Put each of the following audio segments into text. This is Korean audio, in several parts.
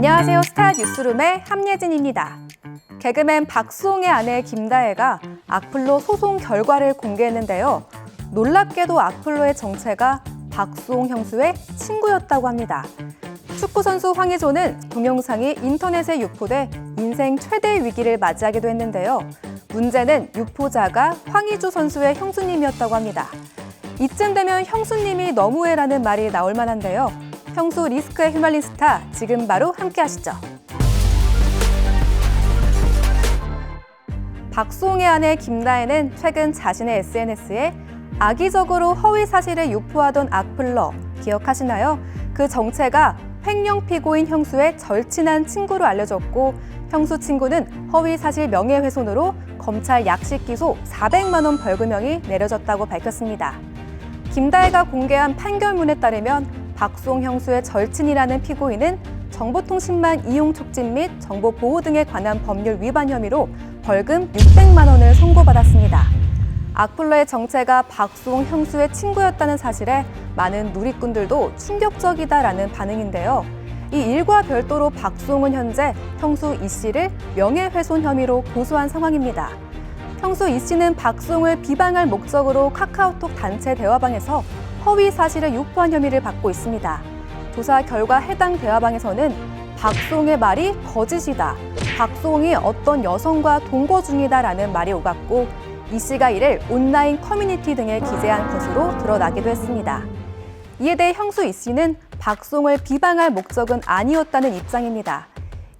안녕하세요. 스타 뉴스룸의 함예진입니다. 개그맨 박수홍의 아내 김다혜가 악플로 소송 결과를 공개했는데요. 놀랍게도 악플로의 정체가 박수홍 형수의 친구였다고 합니다. 축구 선수 황의조는 동영상이 인터넷에 유포돼 인생 최대 위기를 맞이하기도 했는데요. 문제는 유포자가 황의조 선수의 형수님이었다고 합니다. 이쯤 되면 형수님이 너무해라는 말이 나올 만한데요. 형수 리스크에 휘말린 스타 지금 바로 함께 하시죠. 박수홍의 아내 김다혜는 최근 자신의 SNS에 악의적으로 허위 사실을 유포하던 악플러 기억하시나요? 그 정체가 횡령 피고인 형수의 절친한 친구로 알려졌고 형수 친구는 허위 사실 명예훼손으로 검찰 약식 기소 400만 원 벌금형이 내려졌다고 밝혔습니다. 김다혜가 공개한 판결문에 따르면 박수홍 형수의 절친이라는 피고인은 정보통신망 이용 촉진 및 정보 보호 등에 관한 법률 위반 혐의로 벌금 600만 원을 선고받았습니다. 악플러의 정체가 박수홍 형수의 친구였다는 사실에 많은 누리꾼들도 충격적이다라는 반응인데요. 이 일과 별도로 박수홍은 현재 형수 이 씨를 명예훼손 혐의로 고소한 상황입니다. 형수 이 씨는 박수홍을 비방할 목적으로 카카오톡 단체 대화방에서 허위 사실을 유포한 혐의를 받고 있습니다. 조사 결과 해당 대화방에서는 박수홍의 말이 거짓이다. 박수홍이 어떤 여성과 동거 중이다라는 말이 오갔고 이 씨가 이를 온라인 커뮤니티 등에 기재한 것으로 드러나기도 했습니다. 이에 대해 형수 이 씨는 박수홍을 비방할 목적은 아니었다는 입장입니다.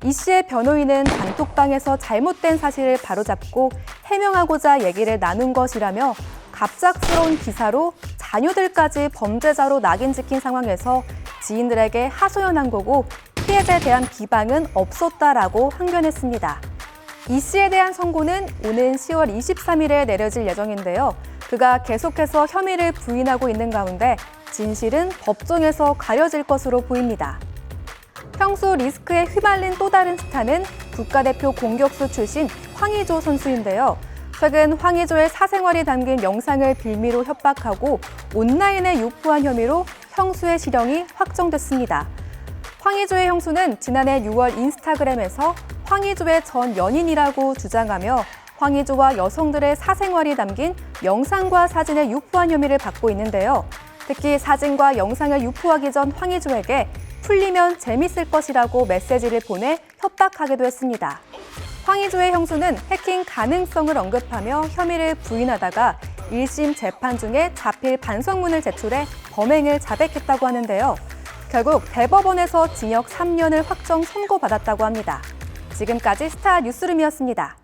이 씨의 변호인은 단톡방에서 잘못된 사실을 바로잡고 해명하고자 얘기를 나눈 것이라며 갑작스러운 기사로 자녀들까지 범죄자로 낙인 찍힌 상황에서 지인들에게 하소연한 거고 피해자에 대한 비방은 없었다라고 항변했습니다. 이 씨에 대한 선고는 오는 10월 23일에 내려질 예정인데요. 그가 계속해서 혐의를 부인하고 있는 가운데 진실은 법정에서 가려질 것으로 보입니다. 평소 리스크에 휘말린 또 다른 스타는 국가대표 공격수 출신 황의조 선수인데요. 최근 황의조의 사생활이 담긴 영상을 빌미로 협박하고 온라인에 유포한 혐의로 형수의 실형이 확정됐습니다. 황의조의 형수는 지난해 6월 인스타그램에서 황의조의 전 연인이라고 주장하며 황의조와 여성들의 사생활이 담긴 영상과 사진을 유포한 혐의를 받고 있는데요. 특히 사진과 영상을 유포하기 전 황의조에게 풀리면 재밌을 것이라고 메시지를 보내 협박하기도 했습니다. 황의조의 형수는 해킹 가능성을 언급하며 혐의를 부인하다가 1심 재판 중에 자필 반성문을 제출해 범행을 자백했다고 하는데요. 결국 대법원에서 징역 3년을 확정 선고받았다고 합니다. 지금까지 스타 뉴스룸이었습니다.